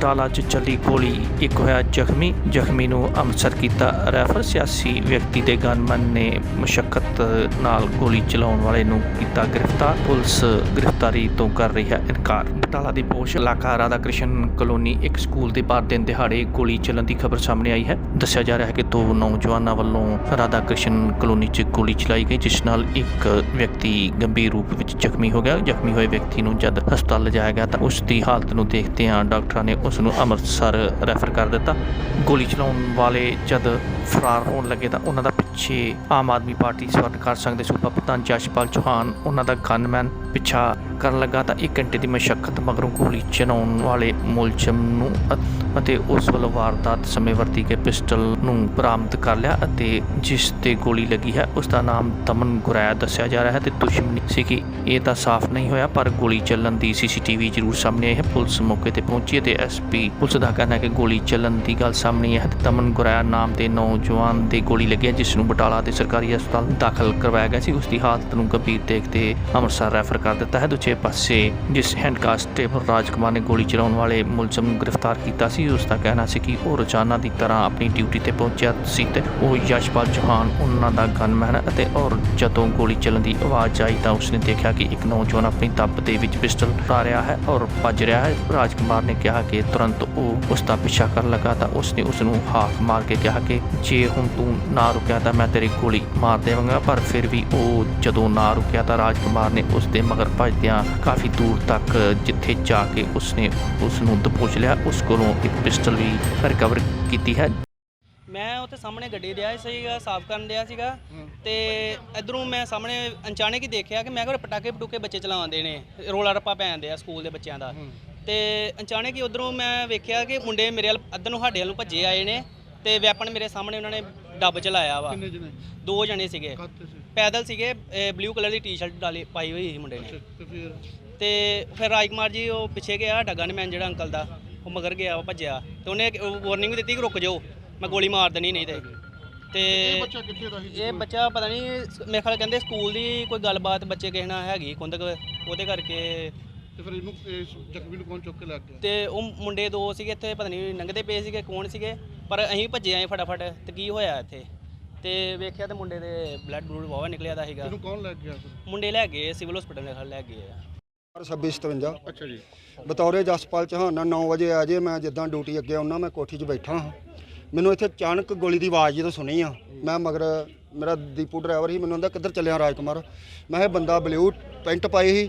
ਬਟਾਲਾ 'ਚ ਚੱਲੀ ਗੋਲੀ। ਇੱਕ ਹੋਇਆ ਜ਼ਖਮੀ ਜ਼ਖਮੀ ਨੂੰ ਅੰਮ੍ਰਿਤਸਰ ਕੀਤਾ ਰੈਫਰ। ਸਿਆਸੀ ਵਿਅਕਤੀ ਦੇ ਗਨਮੈਨ ਨੇ ਮੁਸ਼ੱਕਤ ਨਾਲ ਗੋਲੀ ਚਲਾਉਣ ਵਾਲੇ ਨੂੰ ਕੀਤਾ ਗ੍ਰਿਫਤਾਰ। ਪੁਲਿਸ ਗ੍ਰਿਫਤਾਰੀ ਤੋਂ ਕਰ ਰਹੀ ਹੈ ਇਨਕਾਰ। ਬਟਾਲਾ ਦੀ ਪੋਸ਼ ਇਲਾਕਾ ਰਾਧਾ ਕ੍ਰਿਸ਼ਨ ਕਲੋਨੀ ਇੱਕ ਸਕੂਲ ਦੇ ਬਾਹਰ ਦਿਨ ਦਿਹਾੜੇ ਗੋਲੀ ਚੱਲਣ ਦੀ ਖਬਰ ਸਾਹਮਣੇ ਆਈ ਹੈ। ਦੱਸਿਆ ਜਾ ਰਿਹਾ ਹੈ ਕਿ ਦੋ ਨੌਜਵਾਨਾਂ ਵੱਲੋਂ ਰਾਧਾ ਕ੍ਰਿਸ਼ਨ ਕਲੋਨੀ 'ਚ ਗੋਲੀ ਚਲਾਈ ਗਈ, ਜਿਸ ਨਾਲ ਇੱਕ ਵਿਅਕਤੀ ਗੰਭੀਰ ਰੂਪ ਵਿੱਚ ਜ਼ਖਮੀ ਹੋ ਗਿਆ। ਜ਼ਖਮੀ ਹੋਏ ਵਿਅਕਤੀ ਨੂੰ ਜਦ ਹਸਪਤਾਲ ਲਿਜਾਇਆ ਗਿਆ ਤਾਂ ਉਸ ਦੀ ਹਾਲਤ ਨੂੰ ਦੇਖਦਿਆਂ ਡਾਕਟਰਾਂ ਨੇ ਉਸ ਨੂੰ ਅੰਮ੍ਰਿਤਸਰ ਰੈਫਰ ਕਰ ਦਿੱਤਾ। ਗੋਲੀ ਚਲਾਉਣ ਵਾਲੇ ਜਦ ਫਰਾਰ ਹੋਣ ਲੱਗੇ ਤਾਂ ਉਹਨਾਂ ਦਾ ਪਿੱਛੇ ਆਮ ਆਦਮੀ ਪਾਰਟੀ ਸਵਰਨਕਾਰ ਸੰਘ ਦੇ ਸੂਬਾ ਪ੍ਰਧਾਨ ਜਸ਼ਪਾਲ ਚੌਹਾਨ, ਉਹਨਾਂ ਦਾ ਗਨਮੈਨ ਪਿੱਛਾ ਕਰਨ ਲੱਗਾ ਤਾਂ 1 ਘੰਟੇ ਦੀ ਮਸ਼ੱਕਤ ਮਗਰੋਂ ਗੋਲੀ ਚਲਾਉਣ ਵਾਲੇ ਮੁਲਜ਼ਮ ਨੂੰ ਅਤੇ ਉਸ ਵੱਲੋਂ ਵਾਰਦਾਤ ਸਮੇਂ ਵਰਤੀ ਗਏ ਪਿਸਟਲ ਨੂੰ ਬਰਾਮਦ ਕਰ ਲਿਆ ਅਤੇ ਜਿਸ ਤੇ ਗੋਲੀ ਲੱਗੀ ਹੈ, ਉਸ ਦਾ ਨਾਮ ਦਮਨ ਗੁਰੈਆ ਦੱਸਿਆ ਜਾ ਰਿਹਾ ਹੈ ਤੇ ਦੁਸ਼ਮਣੀ ਸੀ ਕਿ ਇਹ ਤਾਂ ਸਾਫ਼ ਨਹੀਂ ਹੋਇਆ, ਪਰ ਗੋਲੀ ਚੱਲਣ ਦੀ ਸੀਸੀਟੀਵੀ ਜ਼ਰੂਰ ਸਾਹਮਣੇ ਆਈ ਹੈ। ਪੁਲਿਸ ਮੌਕੇ ਤੇ ਪਹੁੰਚੀ ਹੈ ਤੇ ਐਸਪੀ ਪੁਲਿਸ ਦਾ ਕਹਿਣਾ ਹੈ ਕਿ ਗੋਲੀ ਚੱਲਣ ਦੀ ਗੱਲ ਸਾਹਮਣੇ ਹੈ ਤੇ ਦਮਨ ਗੁਰੈਆ ਨਾਮ ਦੇ ਨੌਜਵਾਨ ਦੇ ਗੋਲੀ ਲੱਗੀ ਹੈ, ਜਿਸ ਨੂੰ ਬਟਾਲਾ ਦੇ ਸਰਕਾਰੀ ਹਸਪਤਾਲ ਦਾਖਲ ਕਰਵਾਇਆ ਗਿਆ ਸੀ। ਉਸ ਦੀ ਹਾਲਤ ਨੂੰ ਗੰਭੀਰ ਦੇਖਦੇ ਅੰਮ੍ਰਿਤਸਰ ਰੈਫਰ ਕਰ ਦਿੱਤਾ ਹੈ। ਦੂਜੇ ਪਾਸੇ ਜਿਸ ਹੈਂਡ ਕਾਂਸਟੇਬਲ ਰਾਜਕੁਮਾਰ ਨੇ ਗੋਲੀ ਚਲਾਉਣ ਵਾਲੇ ਮੁਲਜ਼ਮ ਨੂੰ ਗ੍ਰਿਫਤਾਰ ਕੀਤਾ ਸੀ ਉਸ ਦਾ ਕਹਿਣਾ ਸੀ ਕਿ ਉਹ ਰੋਜ਼ਾਨਾ ਦੀ ਤਰ੍ਹਾਂ ਆਪਣੀ ਡਿਊਟੀ ਤੇ ਪਹੁੰਚਿਆ ਸੀ ਤੇ ਉਹ ਯਸ਼ਪਾਲ ਚੌਹਾਨ, ਉਹਨਾਂ ਦਾ ਗਨਮੈਨ ਹੈ ਅਤੇ ਔਰ ਜਦੋਂ ਗੋਲੀ ਚੱਲਣ ਦੀ ਆਵਾਜ਼ ਆਈ ਤਾਂ ਉਸਨੇ ਦੇਖਿਆ ਕਿ ਇੱਕ ਨੌਜਵਾਨ ਆਪਣੀ ਦੱਬ ਦੇ ਵਿੱਚ ਪਿਸਟਲ ਉਤਾਰ ਰਿਹਾ ਹੈ ਔਰ ਭੱਜ ਰਿਹਾ ਹੈ। ਰਾਜਕੁਮਾਰ ਨੇ ਕਿਹਾ ਕਿ ਤੁਰੰਤ ਉਹ ਉਸ ਦਾ ਪਿੱਛਾ ਕਰਨ ਲੱਗਾ ਤਾਂ ਉਸਨੇ ਉਸ ਨੂੰ ਹਾਕ ਮਾਰ ਕੇ ਕਿਹਾ ਕਿ ਜੇ ਹੁਣ ਤੂੰ ਨਾ ਰੁਕਿਆ ਤਾਂ ਮੈਂ ਤੇਰੀ ਗੋਲੀ ਮਾਰ ਦੇਵਾਂਗਾ, ਪਰ ਫਿਰ ਵੀ ਉਹ ਜਦੋਂ ਨਾ ਰੁਕਿਆ ਤਾਂ ਰਾਜਕੁਮਾਰ ਨੇ ਉਸ ਦੇ ਮਗਰ ਭੱਜਦਿਆਂ ਕਾਫੀ ਦੂਰ ਤੱਕ ਜਿੱਥੇ ਜਾ ਕੇ ਉਸਨੇ ਉਸ ਨੂੰ ਦਬੋਚ ਲਿਆ, ਉਸ ਕੋਲੋਂ ਇੱਕ ਪਿਸਟਲ ਵੀ ਰਿਕਵਰ ਕੀਤੀ ਹੈ। ਮੈਂ ਉੱਥੇ ਸਾਹਮਣੇ ਗੱਡੀ ਦਿਆ ਸੀਗਾ ਸਾਫ਼ ਕਰਨ ਦਿਆ ਸੀਗਾ ਤੇ ਇਧਰੋਂ ਮੈਂ ਸਾਹਮਣੇ ਅਚਾਨਕ ਹੀ ਦੇਖਿਆ ਕਿ ਮੈਂ ਕਿਹਾ ਪਟਾਕੇ ਪਟੂਕੇ ਬੱਚੇ ਚਲਾਉਂਦੇ ਨੇ ਰੋਲਾ ਰੱਪਾ ਪੈਂਦੇ ਆ ਸਕੂਲ ਦੇ ਬੱਚਿਆਂ ਦਾ। ਤੇ ਅਚਾਨਕ ਹੀ ਉਧਰੋਂ ਮੈਂ ਵੇਖਿਆ ਕਿ ਮੁੰਡੇ ਮੇਰੇ ਵੱਲ ਅੱਧਰ ਨੂੰ ਸਾਡੇ ਵੱਲ ਨੂੰ ਭੱਜੇ ਆਏ ਨੇ ਤੇ ਵੈਪਨ ਮੇਰੇ ਸਾਹਮਣੇ ਉਹਨਾਂ ਨੇ ਡੱਬ ਚਲਾਇਆ ਵਾ। ਕਿੰਨੇ ਜਣੇ? ਦੋ ਜਣੇ ਸੀਗੇ। ਪੈਦਲ ਸੀਗੇ ਬਲੂ ਕਲਰ ਦੀ ਟੀ-ਸ਼ਰਟ ਡਾਲੀ ਪਾਈ ਹੋਈ ਸੀ ਮੁੰਡੇ ਨੇ। ਤੇ ਫਿਰ? ਰਾਜਕੁਮਾਰ ਜੀ ਉਹ ਪਿੱਛੇ ਗਿਆ ਸਾਡਾ ਗਨਮੈਨ ਜਿਹੜਾ ਅੰਕਲ ਦਾ। ਉਹ ਮਗਰ ਗਿਆ ਉਹ ਭੱਜਿਆ। ਤੇ ਉਹਨੇ ਵਾਰਨਿੰਗ ਵੀ ਦਿੱਤੀ ਕਿ ਰੁਕ ਜਾਓ। ਮੈਂ ਗੋਲੀ ਮਾਰ ਦੇਣੀ ਨਹੀਂ ਤੇ। ਇਹ ਤੇ ਬੱਚਾ ਕਿੱਥੇ ਦਾ ਸੀ? ਇਹ ਬੱਚਾ ਪਤਾ ਨਹੀਂ ਮੇਰੇ ਖਿਆਲ ਕਹਿੰਦੇ ਸਕੂਲ ਦੀ ਕੋਈ ਗੱਲਬਾਤ ਬੱਚੇ ਕਿਸੇ ਨਾਲ ਹੈਗੀ ਕੁੰਦਕ ਉਹਦੇ ਕਰਕੇ ਤੇ ਫਿਰ ਇਹਨੂੰ ਇਸ ਜ਼ਖਮੀ ਨੂੰ ਕੌਣ ਚੁੱਕ ਕੇ ਲੈ ਗਿਆ? ਤੇ ਉਹ ਮੁੰਡੇ ਦੋ ਸੀਗੇ ਇੱਥੇ ਪਤਾ ਨਹੀਂ ਲੰਘਦੇ ਪਏ ਸੀਗੇ ਕੌਣ ਸੀਗੇ? ਪਰ ਅਸੀਂ ਭੱਜੇ ਆਏ ਫਟਾਫਟ ਤੇ ਕੀ ਹੋਇਆ ਇੱਥੇ? ਤੇ ਵੇਖਿਆ ਤੇ ਮੁੰਡੇ ਦੇ ਬਲੱਡ ਬਲੂਡ ਵਾਵਾ ਨਿਕਲਿਆ ਦਾ ਸੀਗਾ। ਇਹਨੂੰ ਕੌਣ ਲੈ ਗਿਆ ਮੁੰਡੇ ਲੈ ਗਏ ਸਿਵਲ ਹਸਪੀਟਲ ਦੇ ਖਲ ਲੈ ਗਏ ਆ। 2657 ਅੱਛਾ ਜੀ। ਬਤੌਰੇ ਜਸਪਾਲ ਚੌਹਾਨ ਨਾਲ 9 ਵਜੇ ਆ ਜੇ ਮੈਂ ਜਿੱਦਾਂ ਡਿਊਟੀ ਅੱਗੇ ਆਉਣਾ ਮੈਂ ਕੋਠੀ 'ਚ ਬੈਠਾ ਹਾਂ। ਮੈਨੂੰ ਇੱਥੇ ਅਚਾਨਕ ਗੋਲੀ ਦੀ ਆਵਾਜ਼ ਜਦੋਂ ਸੁਣੀ ਆ ਮੈਂ ਮਗਰ ਮੇਰਾ ਦੀਪੂ ਡਰਾਈਵਰ ਸੀ ਮੈਨੂੰ ਕਹਿੰਦਾ ਕਿੱਧਰ ਚੱਲਿਆ ਰਾਜਕੁਮਾਰ? ਮੈਂ ਇਹ ਬੰਦਾ ਬਲੂ ਪੈਂਟ ਪਾਈ ਸੀ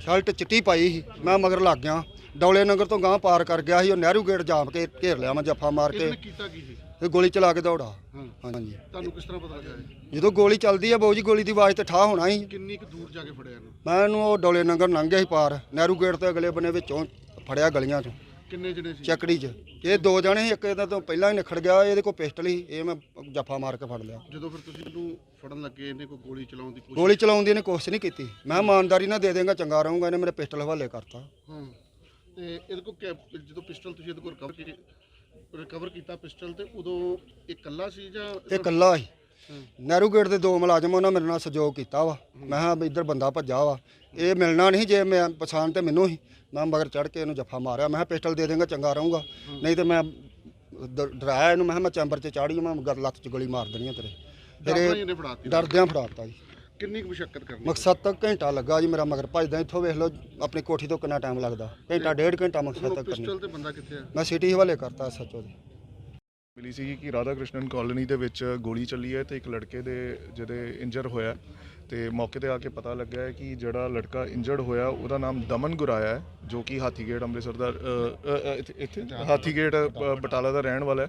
ਸ਼ਰਟ ਚਿੱਟੀ ਪਾਈ ਸੀ ਮੈਂ ਮਗਰ ਲੱਗ ਗਿਆ। ਡੌਲੇ ਨਗਰ ਤੋਂ ਗਾਂ ਪਾਰ ਕਰ ਗਿਆ ਸੀ ਉਹ ਨਹਿਰੂ ਗੇਟ ਜਾਮ ਕੇ ਘੇਰ ਲਿਆ ਮੈਂ ਜੱਫਾ ਮਾਰ ਕੇ। ਇਹਨੇ ਕੀਤਾ ਕੀ ਸੀ? ਤੇ ਗੋਲੀ ਚਲਾ ਕੇ ਦੌੜਾ। ਹਾਂ। ਹਾਂਜੀ। ਤੁਹਾਨੂੰ ਕਿਸ ਤਰ੍ਹਾਂ ਪਤਾ ਲੱਗਾ ਇਹ? ਜਦੋਂ ਗੋਲੀ ਚੱਲਦੀ ਆ ਬਾਊ ਜੀ ਗੋਲੀ ਦੀ ਆਵਾਜ਼ ਤੇ ਠਾ ਹੋਣਾ ਸੀ ਕਿੰਨੀ ਕੁ ਦੂਰ ਜਾ ਕੇ ਫੜਿਆ ਇਹਨੂੰ? ਮੈਂ ਇਹਨੂੰ ਉਹ ਡੌਲੇ ਨਗਰ ਲੰਘ ਗਿਆ ਸੀ ਪਾਰ। ਨਹਿਰੂ ਗੇਟ ਤੇ ਅਗਲੇ ਬੰਨੇ ਵਿੱਚੋਂ ਫੜਿਆ ਗਲੀਆਂ 'ਚੋਂ। ਕਿੰਨੇ ਜਣੇ ਸੀ? ਚੱਕੜੀ 'ਚ। ਇਹ ਦੋ ਜਣੇ ਸੀ ਇੱਕ ਇਹਦਾ ਤੋਂ ਪਹਿਲਾਂ ਹੀ ਨਿਖੜ ਗਿਆ ਇਹਦੇ ਕੋਲ ਪਿਸਟਲ ਸੀ ਇਹ ਮੈਂ ਜੱਫਾ ਮਾਰ ਕੇ ਫੜ ਲਿਆ। ਜਦੋਂ ਫਿਰ ਤੁਸੀਂ ਇਹਨੂੰ ਫੜਨ ਲੱਗੇ ਇਹਨੇ ਕੋਈ ਗੋਲੀ ਚਲਾਉਣ ਦੀ ਕੋਸ਼ਿਸ਼ ਗੋਲੀ ਚਲਾਉਣ ਦੀ ਇਹਨੇ ਕੋਸ਼ਿਸ਼ ਨਹੀਂ ਕੀਤੀ। ਮੈਂ ਇਮਾਨਦਾਰੀ ਨਾਲ ਦੇ ਦੇਂਗਾ ਚੰਗਾ ਰਹੂੰਗਾ ਇਹਨੇ ਮੇਰੇ ਪਿਸਟਲ ਹਵਾਲੇ ਕਰਤਾ। ਹਾਂ। ਤੇ ਇਹਦੇ ਕੋਲ ਜਦੋਂ ਪਿਸਟਲ ਤੁਸੀਂ ਇਹਦੇ ਕੋਲ ਰਿਕਵਰ ਕੀਤੀ ਰਿਕਵਰ ਕੀਤਾ ਪਿਸਟਲ ਤੇ ਉਦੋਂ ਇਹ ਇਕੱਲਾ ਸੀ ਜਾਂ ਇਹ ਇਕੱਲਾ ਸੀ। ਨਹਿਰੂ ਗੇਟ ਦੇ ਦੋ ਮੁਲਾਜ਼ਮ ਉਹਨਾਂ ਮੇਰੇ ਨਾਲ ਸਹਿਯੋਗ ਕੀਤਾ ਵਾ। ਮੈਂ ਕਿਹਾ ਵੀ ਇੱਧਰ ਬੰਦਾ ਭੱਜਾ ਵਾ। ਇਹ ਮਿਲਣਾ ਨਹੀਂ ਜੇ ਮੈਂ ਪਛਾਣ ਤੇ ਮੈਨੂੰ ਹੀ। ਮੈਂ ਮਗਰ ਚੜ ਕੇ ਇਹਨੂੰ ਜੱਫਾ ਮਾਰਿਆ। ਮੈਂ ਕਿਹਾ ਪਿਸਟਲ ਦੇ ਦੇਂਗਾ ਚੰਗਾ ਰਹੂੰਗਾ। ਨਹੀਂ ਤੇ ਮੈਂ ਡ- ਡਰਾਇਆ ਇਹਨੂੰ। ਮੈਂ ਕਿਹਾ ਮੈਂ ਚੈਂਬਰ 'ਚ ਚਾੜੀ ਮੈਂ ਗਰ ਲੱਤ 'ਚ ਗੋਲੀ ਮਾਰ ਦੇਣੀ ਆ ਤੇਰੇ। ਫਿਰ ਡਰਦਾ ਹੀ ਇਹ ਇਹਨੇ ਫੜਾਤੀ। ਡਰਦਿਆਂ ਫੜਾਤਾ ਜੀ। ਕਿੰਨੀ ਕੁ ਮੁਸ਼ਕਲ ਕਰਨੀ ਮਕਸਦ ਤੱਕ ਘੰਟਾ ਲੱਗਾ ਜੀ ਮੇਰਾ ਮਗਰ ਭੱਜਦਾ ਇੱਥੋਂ ਵੇਖ ਲਓ ਆਪਣੀ ਕੋਠੀ ਤੋਂ ਕਿੰਨਾ ਟਾਈਮ ਲੱਗਦਾ। ਘੰਟਾ ਡੇਢ ਘੰਟਾ ਮਕਸਦ ਤੱਕ ਕਰਨੀ। ਪਿਸਟਲ ਤੇ ਬੰਦਾ ਕਿੱਥੇ ਆ? ਮੈਂ ਸਿਟੀ ਹਵਾਲੇ ਕਰਤਾ ਸੱਚੋ ਦੀ। ਮਿਲੀ ਸੀ ਕਿ ਰਾਧਾ ਕ੍ਰਿਸ਼ਨਨ ਕਾਲੋਨੀ ਦੇ ਵਿੱਚ ਗੋਲੀ ਚੱਲੀ ਹੈ ਤੇ ਇੱਕ ਲੜਕੇ ਦੇ ਜਿਹਦੇ ਇੰਜਰ ਹੋਇਆ ਤੇ ਮੌਕੇ ਤੇ ਆ ਕੇ ਪਤਾ ਲੱਗਾ ਹੈ ਕਿ ਜਿਹੜਾ ਲੜਕਾ ਇੰਜਰਡ ਹੋਇਆ ਉਹਦਾ ਨਾਮ ਦਮਨ ਗੁਰਾਇਆ ਹੈ ਜੋ ਕਿ ਹਾਥੀਗੇਟ ਅੰਮ੍ਰਿਤਸਰ ਦਾ ਅ, ਅ, ਅ, ਇੱਥੇ- ਇੱਥੇ ਹਾਥੀਗੇਟ ਅ, ਬਟਾਲਾ ਦਾ ਰਹਿਣ ਵਾਲਾ ਹੈ।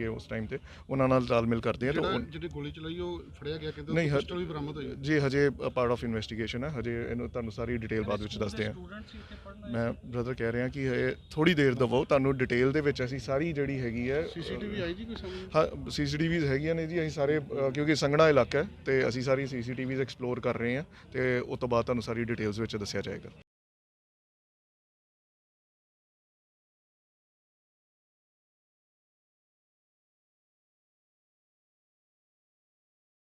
ਸੀਗੇ ਉਸ ਟਾਈਮ ਤੇ ਉਹਨਾਂ ਨਾਲ ਤਾਲਮੇਲ ਕਰਦੇ ਆ ਤਾਂ ਜਿਹੜਾ ਉਹ- ਜਿਹੜੀ ਗੋਲੀ ਚਲਾਈ ਉਹ ਫੜਿਆ ਗਿਆ ਕਹਿੰਦੇ ਨਹੀਂ, ਹ- ਪਿਸਟਲ ਵੀ ਬਰਾਮਦ ਹੋਈ ਹੈ। ਜੀ ਹਜੇ ਪਾਰਟ ਆਫ ਇਨਵੈਸਟੀਗੇਸ਼ਨ ਹੈ ਹਜੇ ਇਹਨੂੰ ਤੁਹਾਨੂੰ ਸਾਰੀ ਡਿਟੇਲ ਬਾਅਦ ਵਿੱਚ ਦੱਸਦੇ ਹਾਂ। ਮੈਂ ਬ੍ਰਦਰ ਕਹਿ ਰਿਹਾ ਕਿ ਇਹ ਥੋੜੀ ਦੇਰ ਦਵੋ ਤੁਹਾਨੂੰ ਡਿਟੇਲ ਦੇ ਵਿੱਚ ਅਸੀਂ ਸਾਰੀ ਜਿਹੜੀ ਹੈਗੀ ਹੈ ਸੀਸੀਟੀਵੀ ਆਈ ਜੀ ਕੋਈ ਹਾਂ ਸੀਸੀਟੀਵੀਜ਼ ਹੈਗੀਆਂ ਨੇ ਜੀ ਅਸੀਂ ਸਾਰੇ ਅ, ਕਿਉਂਕਿ ਸੰਘਣਾ ਇਲਾਕਾ ਹੈ ਤੇ ਅਸੀਂ ਸਾਰੀ ਸੀਸੀਟੀਵੀਜ਼ ਐਕਸਪਲੋਰ ਕਰ ਰਹੇ ਹਾਂ ਤੇ ਉਸ ਤੋਂ ਬਾਅਦ ਤੁਹਾਨੂੰ ਸਾਰੀ ਡਿਟੇਲਸ ਵਿੱਚ ਦੱਸਿਆ ਜਾਏਗਾ।